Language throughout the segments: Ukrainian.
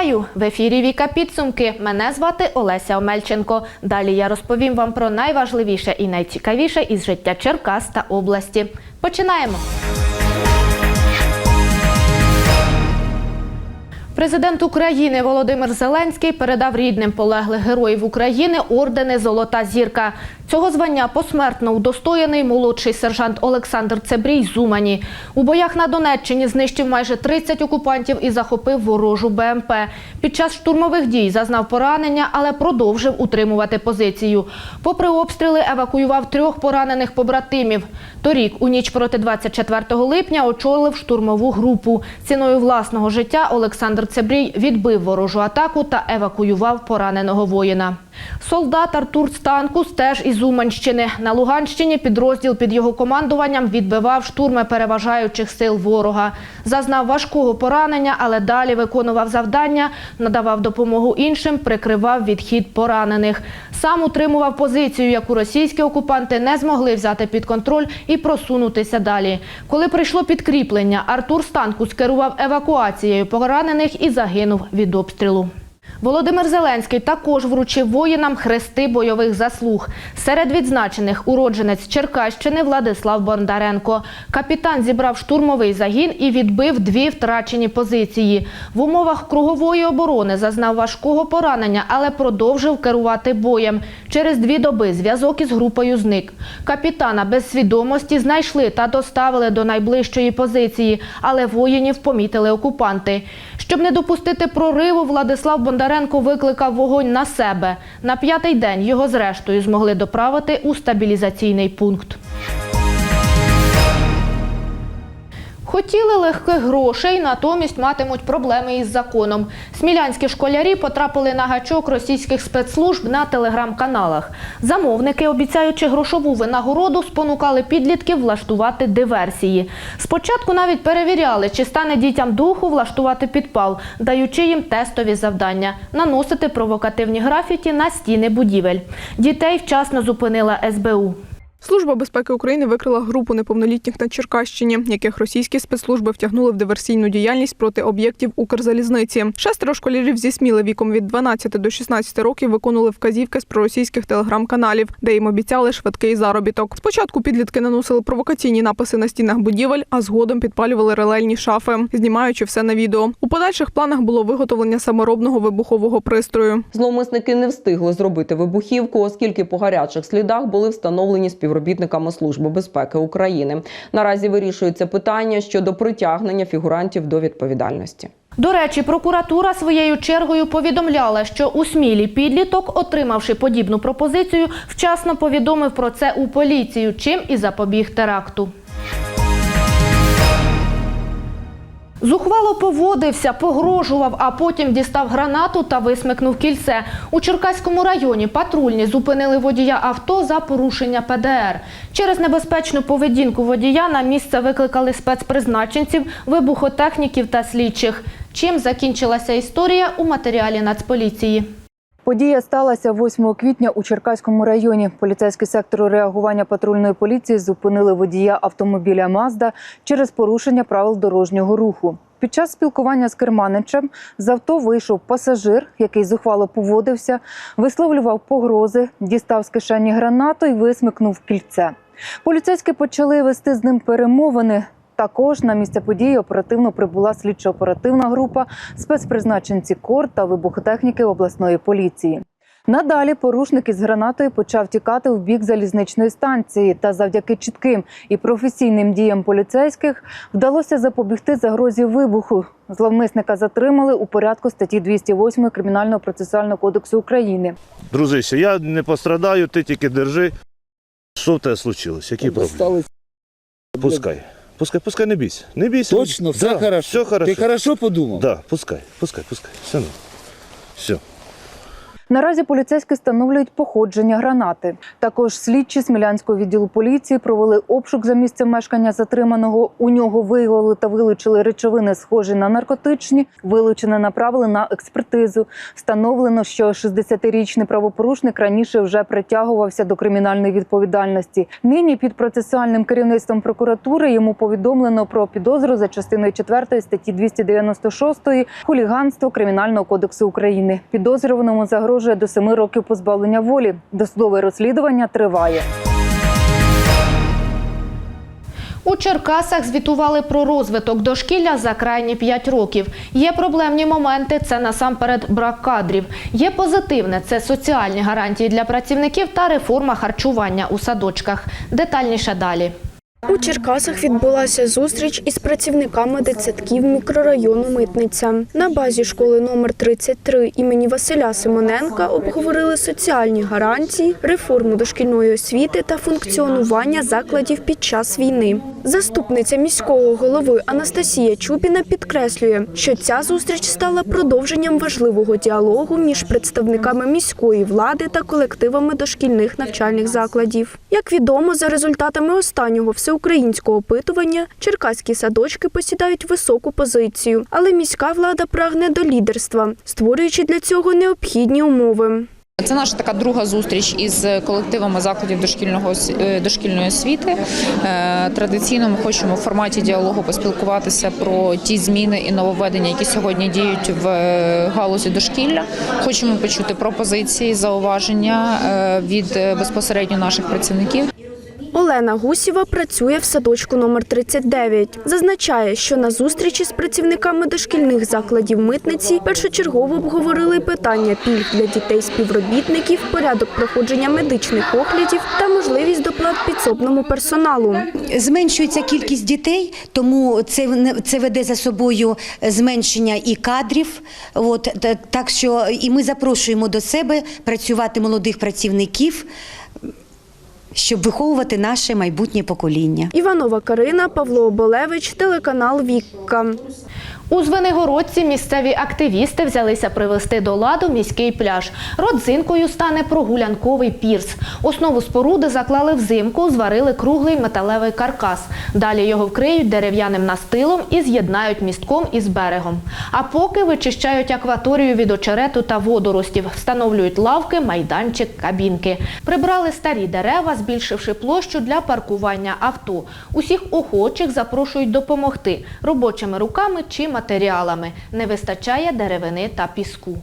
Вітаю! В ефірі Віка Підсумки. Мене звати Олеся Омельченко. Далі я розповім вам про найважливіше і найцікавіше із життя Черкас та області. Починаємо. Президент України Володимир Зеленський передав рідним полеглих героїв України ордени Золота зірка. Цього звання посмертно удостоєний молодший сержант Олександр Цебрій з Умані. У боях на Донеччині знищив майже 30 окупантів і захопив ворожу БМП. Під час штурмових дій зазнав поранення, але продовжив утримувати позицію. Попри обстріли, евакуював трьох поранених побратимів. Торік, у ніч проти 24 липня, очолив штурмову групу. Ціною власного життя Олександр Цебрій відбив ворожу атаку та евакуював пораненого воїна. Солдат Артур Станкус теж із Уманщини. На Луганщині підрозділ під його командуванням відбивав штурми переважаючих сил ворога. Зазнав важкого поранення, але далі виконував завдання, надавав допомогу іншим, прикривав відхід поранених. Сам утримував позицію, яку російські окупанти не змогли взяти під контроль і просунутися далі. Коли прийшло підкріплення, Артур Станкус керував евакуацією поранених і загинув від обстрілу. Володимир Зеленський також вручив воїнам хрести бойових заслуг. Серед відзначених уродженець Черкащини Владислав Бондаренко. Капітан зібрав штурмовий загін і відбив дві втрачені позиції. В умовах кругової оборони зазнав важкого поранення, але продовжив керувати боєм. Через дві доби зв'язок із групою зник. Капітана без свідомості знайшли та доставили до найближчої позиції, але воїнів помітили окупанти. Щоб не допустити прориву, Владислав Бондаренко викликав вогонь на себе. На п'ятий день його зрештою змогли доправити у стабілізаційний пункт. Хотіли легких грошей, натомість матимуть проблеми із законом. Смілянські школярі потрапили на гачок російських спецслужб на телеграм-каналах. Замовники, обіцяючи грошову винагороду, спонукали підлітків влаштувати диверсії. Спочатку навіть перевіряли, чи стане дітям духу влаштувати підпал, даючи їм тестові завдання наносити провокативні графіті на стіни будівель. Дітей вчасно зупинила СБУ. Служба безпеки України викрила групу неповнолітніх на Черкащині, яких російські спецслужби втягнули в диверсійну діяльність проти об'єктів Укрзалізниці. Шестеро школярів зі сміли віком від 12 до 16 років виконували вказівки з проросійських телеграм-каналів, де їм обіцяли швидкий заробіток. Спочатку підлітки наносили провокаційні написи на стінах будівель, а згодом підпалювали релельні шафи, знімаючи все на відео. У подальших планах було виготовлення саморобного вибухового пристрою. Зловмисники не встигли зробити вибухівку, оскільки по гарячих слідах були встановлені співробітниками Служби безпеки України. Наразі вирішується питання щодо притягнення фігурантів до відповідальності. До речі, прокуратура своєю чергою повідомляла, що у Смілі підліток, отримавши подібну пропозицію, вчасно повідомив про це у поліцію, чим і запобіг теракту. Зухвало поводився, погрожував, а потім дістав гранату та висмикнув кільце. У Черкаському районі патрульні зупинили водія авто за порушення ПДР. Через небезпечну поведінку водія на місце викликали спецпризначенців, вибухотехніків та слідчих. Чим закінчилася історія у матеріалі Нацполіції. Подія сталася 8 квітня у Черкаському районі. Поліцейський сектор реагування патрульної поліції зупинили водія автомобіля Мазда через порушення правил дорожнього руху. Під час спілкування з керманичем з авто вийшов пасажир, який зухвало поводився, висловлював погрози, дістав з кишені гранату і висмикнув кільце. Поліцейські почали вести з ним перемовини. Також на місце події оперативно прибула слідчо-оперативна група, спецпризначенці КОР та вибухотехніки обласної поліції. Надалі порушник із гранатою почав тікати в бік залізничної станції. Та завдяки чітким і професійним діям поліцейських вдалося запобігти загрозі вибуху. Зловмисника затримали у порядку статті 208 Кримінального процесуального кодексу України. Дружище, я не пострадаю, ти тільки держи. Що в тебе случилось? Які проблеми? Пускай. Пускай, пускай не бійся. Не бійся. Точно, все да, хорошо. Все хорошо. Ти хорошо подумав? Да, пускай, пускай, пускай. Все, ну. Все. Наразі поліцейські встановлюють походження гранати. Також слідчі Смілянського відділу поліції провели обшук за місцем мешкання затриманого. У нього виявили та вилучили речовини, схожі на наркотичні. Вилучене направили на експертизу. Встановлено, що 60-річний правопорушник раніше вже притягувався до кримінальної відповідальності. Нині під процесуальним керівництвом прокуратури йому повідомлено про підозру за частиною 4 статті 296 хуліганство Кримінального кодексу України. Підозрюваному загрожує до 7 років позбавлення волі. Досудове розслідування триває. У Черкасах звітували про розвиток дошкілля за крайні 5 років. Є проблемні моменти це насамперед брак кадрів. Є позитивне це соціальні гарантії для працівників та реформа харчування у садочках. Детальніше далі. У Черкасах відбулася зустріч із працівниками дитсадків мікрорайону Митниця. На базі школи номер 33 імені Василя Симоненка обговорили соціальні гарантії, реформу дошкільної освіти та функціонування закладів під час війни. Заступниця міського голови Анастасія Чупіна підкреслює, що ця зустріч стала продовженням важливого діалогу між представниками міської влади та колективами дошкільних навчальних закладів. Як відомо, за результатами останнього всеукраїнського опитування черкаські садочки посідають високу позицію, але міська влада прагне до лідерства, створюючи для цього необхідні умови. Це наша така друга зустріч із колективами закладів дошкільного е, дошкільної освіти. Е, Традиційно ми хочемо в форматі діалогу поспілкуватися про ті зміни і нововведення, які сьогодні діють в е, галузі дошкілля. Хочемо почути пропозиції, зауваження від безпосередньо наших працівників. Олена Гусєва працює в садочку номер 39. Зазначає, що на зустрічі з працівниками дошкільних закладів митниці першочергово обговорили питання пільг для дітей-співробітників, порядок проходження медичних оглядів та можливість доплат підсобному персоналу. Зменшується кількість дітей, тому це це веде за собою зменшення і кадрів. От та- так що і ми запрошуємо до себе працювати молодих працівників, щоб виховувати наше майбутнє покоління. Іванова Карина, Павло Оболевич, телеканал Вікка. У Звенигородці місцеві активісти взялися привести до ладу міський пляж. Родзинкою стане прогулянковий пірс. Основу споруди заклали взимку, зварили круглий металевий каркас. Далі його вкриють дерев'яним настилом і з'єднають містком із берегом. А поки вичищають акваторію від очерету та водоростів, встановлюють лавки, майданчик, кабінки. Прибрали старі дерева, збільшивши площу для паркування авто. Усіх охочих запрошують допомогти робочими руками чи матеріалами. Не вистачає деревини та піску.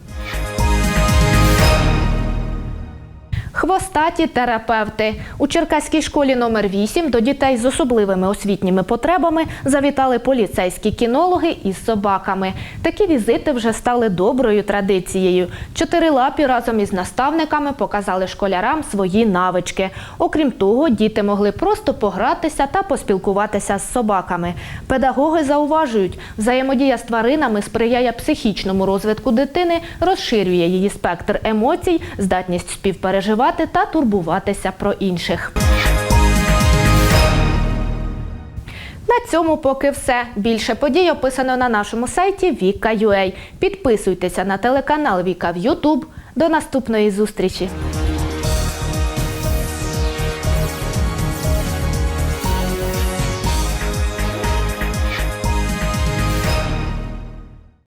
Хвостаті терапевти у Черкаській школі номер 8 до дітей з особливими освітніми потребами завітали поліцейські кінологи із собаками. Такі візити вже стали доброю традицією. Чотирилапі разом із наставниками показали школярам свої навички. Окрім того, діти могли просто погратися та поспілкуватися з собаками. Педагоги зауважують, взаємодія з тваринами сприяє психічному розвитку дитини, розширює її спектр емоцій, здатність співпереживати та турбуватися про інших. На цьому поки все. Більше подій описано на нашому сайті Віка.ua. Підписуйтеся на телеканал Віка в YouTube. До наступної зустрічі!